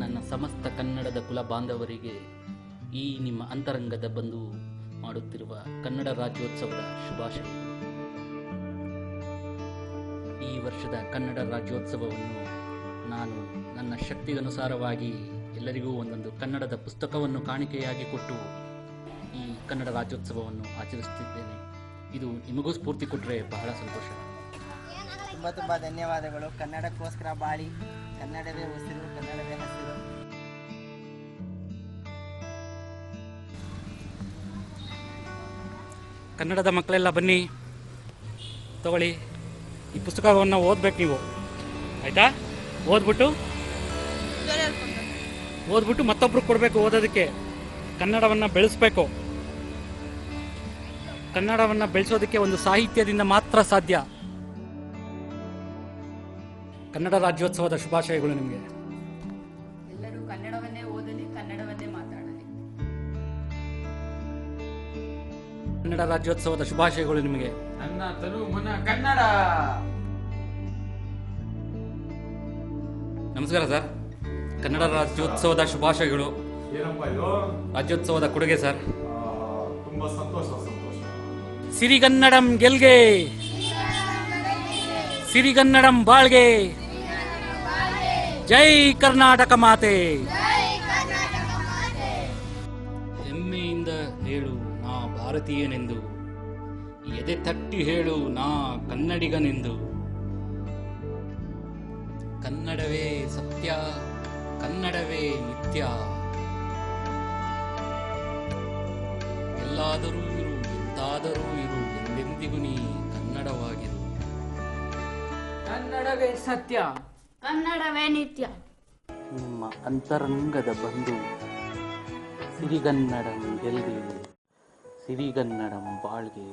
ನನ್ನ ಸಮಸ್ತ ಕನ್ನಡದ ಕುಲ ಬಾಂಧವರಿಗೆ ಈ ನಿಮ್ಮ ಅಂತರಂಗದ ಬಂಧು ಮಾಡುತ್ತಿರುವ ಕನ್ನಡ ರಾಜ್ಯೋತ್ಸವದ ಶುಭಾಶಯ ಈ ವರ್ಷದ ಕನ್ನಡ ರಾಜ್ಯೋತ್ಸವವನ್ನು ನಾನು ನನ್ನ ಶಕ್ತಿಗನುಸಾರವಾಗಿ ಎಲ್ಲರಿಗೂ ಒಂದೊಂದು ಕನ್ನಡದ ಪುಸ್ತಕವನ್ನು ಕಾಣಿಕೆಯಾಗಿ ಕೊಟ್ಟು ಈ ಕನ್ನಡ ರಾಜ್ಯೋತ್ಸವವನ್ನು ಆಚರಿಸುತ್ತಿದ್ದೇನೆ. ಇದು ನಿಮಗೂ ಸ್ಫೂರ್ತಿ ಕೊಟ್ಟರೆ ಬಹಳ ಸಂತೋಷ. ತುಂಬ ತುಂಬ ಧನ್ಯವಾದಗಳು. ಕನ್ನಡಕ್ಕೋಸ್ಕರ ಬಾಳಿ, ಕನ್ನಡವೇ ಉಸಿರು, ಕನ್ನಡವೇ ಕನ್ನಡದ ಮಕ್ಕಳೆಲ್ಲ ಬನ್ನಿ. ತಗೊಳ್ಳಿ. ಈ ಪುಸ್ತಕವನ್ನು ಓದ್ಬೇಕು ನೀವು. ಆಯ್ತಾ? ಓದ್ಬಿಟ್ಟು? ಓದ್ಬಿಟ್ಟು ಮತ್ತೊಬ್ರು ಕೊಡಬೇಕು ಓದೋದಕ್ಕೆ. ಕನ್ನಡವನ್ನು ಬೆಳೆಸ್ಬೇಕು. ಕನ್ನಡವನ್ನು ಬೆಳೆಸೋದಕ್ಕೆ ಒಂದು ಸಾಹಿತ್ಯದಿಂದ ಮಾತ್ರ ಸಾಧ್ಯ. ಕನ್ನಡ ರಾಜ್ಯೋತ್ಸವದ ಶುಭಾಶಯಗಳು ನಿಮಗೆ. ಕನ್ನಡ ರಾಜ್ಯೋತ್ಸವದ ಶುಭಾಶಯಗಳು ನಿಮಗೆ. ನನ್ನ ತನು ಮನ ಕನ್ನಡ. ನಮಸ್ಕಾರ ಸರ್. ಕನ್ನಡ ರಾಜ್ಯೋತ್ಸವದ ಶುಭಾಶಯಗಳು. ಏನಪ್ಪ ಇದು? ರಾಜ್ಯೋತ್ಸವದ ಕೊಡುಗೆ ಸರ್. ತುಂಬಾ ಸಂತೋಷ ಸಂತೋಷ. ಸಿರಿಗನ್ನಡಂ ಗೆಲ್ಗೆ. ಸಿರಿಗನ್ನಡಂ ಬಾಳ್ಗೆ. ಜೈ ಕರ್ನಾಟಕ ಮಾತೆ. ನಾ ಭಾರತೀಯನೆಂದು. ಎದೆ ತಟ್ಟಿ ಹೇಳು ನಾ ಕನ್ನಡಿಗನೆಂದು. ಕನ್ನಡವೇ ಸತ್ಯ ಕನ್ನಡವೇ ನಿತ್ಯ. ಎಲ್ಲಾದರೂ ಇರು ಎಂದಾದರೂ ಇರು ಎಂದೆಂದಿಗೂ ನೀ ಕನ್ನಡವಾಗಿರು. ಕನ್ನಡವೇ ಸತ್ಯ. ಕನ್ನಡವೇ ನಿತ್ಯ. ನಿಮ್ಮ ಅಂತರಂಗದ ಬಂಧು ಸಿರಿಗನ್ನಡ ಗೆಲ್ಗೆ ಸಿರಿಗನ್ನಡಂ ಬಾಳ್ಗೆ